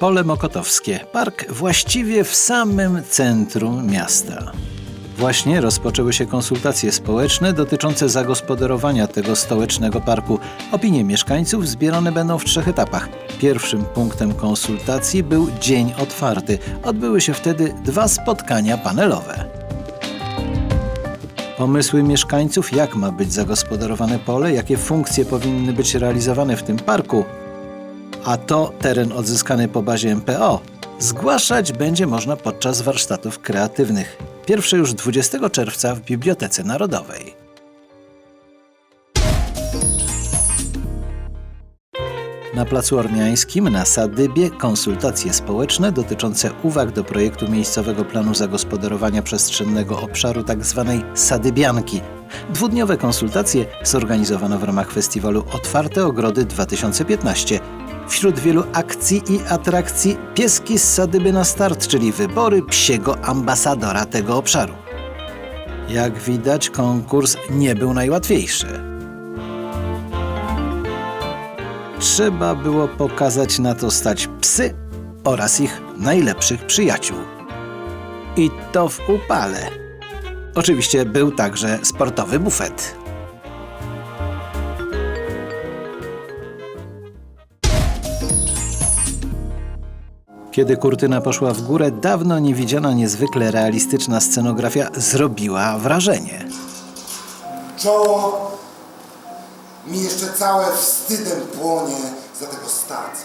Pole Mokotowskie, park właściwie w samym centrum miasta. Właśnie rozpoczęły się konsultacje społeczne dotyczące zagospodarowania tego stołecznego parku. Opinie mieszkańców zbierane będą w trzech etapach. Pierwszym punktem konsultacji był dzień otwarty. Odbyły się wtedy dwa spotkania panelowe. Pomysły mieszkańców, jak ma być zagospodarowane pole, jakie funkcje powinny być realizowane w tym parku, a to teren odzyskany po bazie MPO, zgłaszać będzie można podczas warsztatów kreatywnych. Pierwsze już 20 czerwca w Bibliotece Narodowej. Na Placu Ormiańskim na Sadybie konsultacje społeczne dotyczące uwag do projektu miejscowego planu zagospodarowania przestrzennego obszaru tzw. Sadybianki. Dwudniowe konsultacje zorganizowano w ramach festiwalu Otwarte Ogrody 2015. Wśród wielu akcji i atrakcji pieski z Sadyby na start, czyli wybory psiego ambasadora tego obszaru. Jak widać, konkurs nie był najłatwiejszy. Trzeba było pokazać na to stać psy oraz ich najlepszych przyjaciół. I to w upale. Oczywiście był także sportowy bufet. Kiedy kurtyna poszła w górę, dawno niewidziana niezwykle realistyczna scenografia zrobiła wrażenie. Czoło mi jeszcze całe wstydem płonie za tego starca.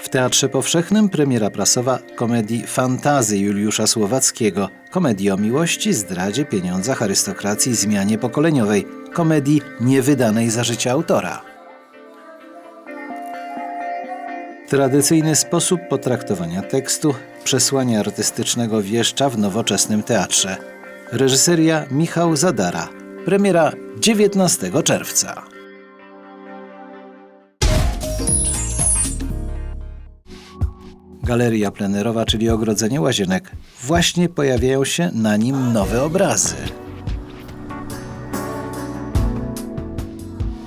W Teatrze Powszechnym premiera prasowa komedii Fantazy Juliusza Słowackiego, komedii o miłości, zdradzie, pieniądzach, arystokracji, zmianie pokoleniowej, komedii niewydanej za życia autora. Tradycyjny sposób potraktowania tekstu, przesłania artystycznego wieszcza w nowoczesnym teatrze. Reżyseria Michał Zadara. Premiera 19 czerwca. Galeria plenerowa, czyli ogrodzenie łazienek. Właśnie pojawiają się na nim nowe obrazy.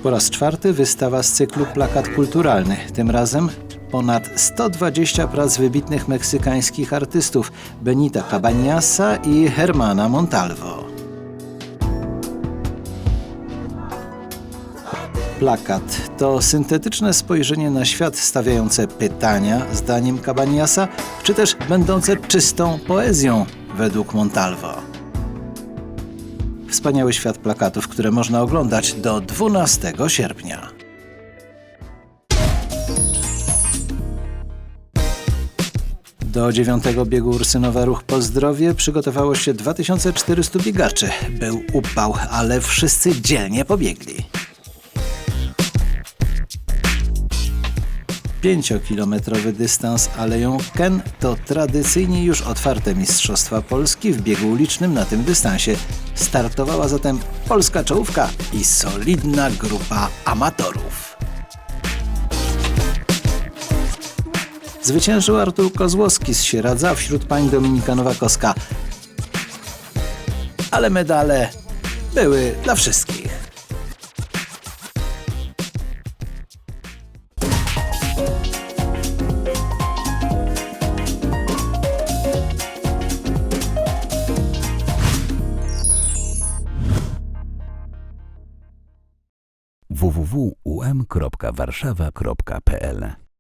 Po raz czwarty wystawa z cyklu Plakat Kulturalny. Tym razem ponad 120 prac wybitnych meksykańskich artystów Benita Cabaniasa i Hermana Montalvo. Plakat to syntetyczne spojrzenie na świat stawiające pytania, zdaniem Cabaniasa, czy też będące czystą poezją, według Montalvo. Wspaniały świat plakatów, które można oglądać do 12 sierpnia. Do dziewiątego biegu Ursynowa Ruch po zdrowie przygotowało się 2400 biegaczy. Był upał, ale wszyscy dzielnie pobiegli. Pięciokilometrowy dystans Aleją Ken to tradycyjnie już otwarte Mistrzostwa Polski w biegu ulicznym na tym dystansie. Startowała zatem polska czołówka i solidna grupa amatorów. Zwyciężył Artur Kozłowski z Sieradza, wśród pań Dominika Nowakowska. Ale medale były dla wszystkich. www.um.warszawa.pl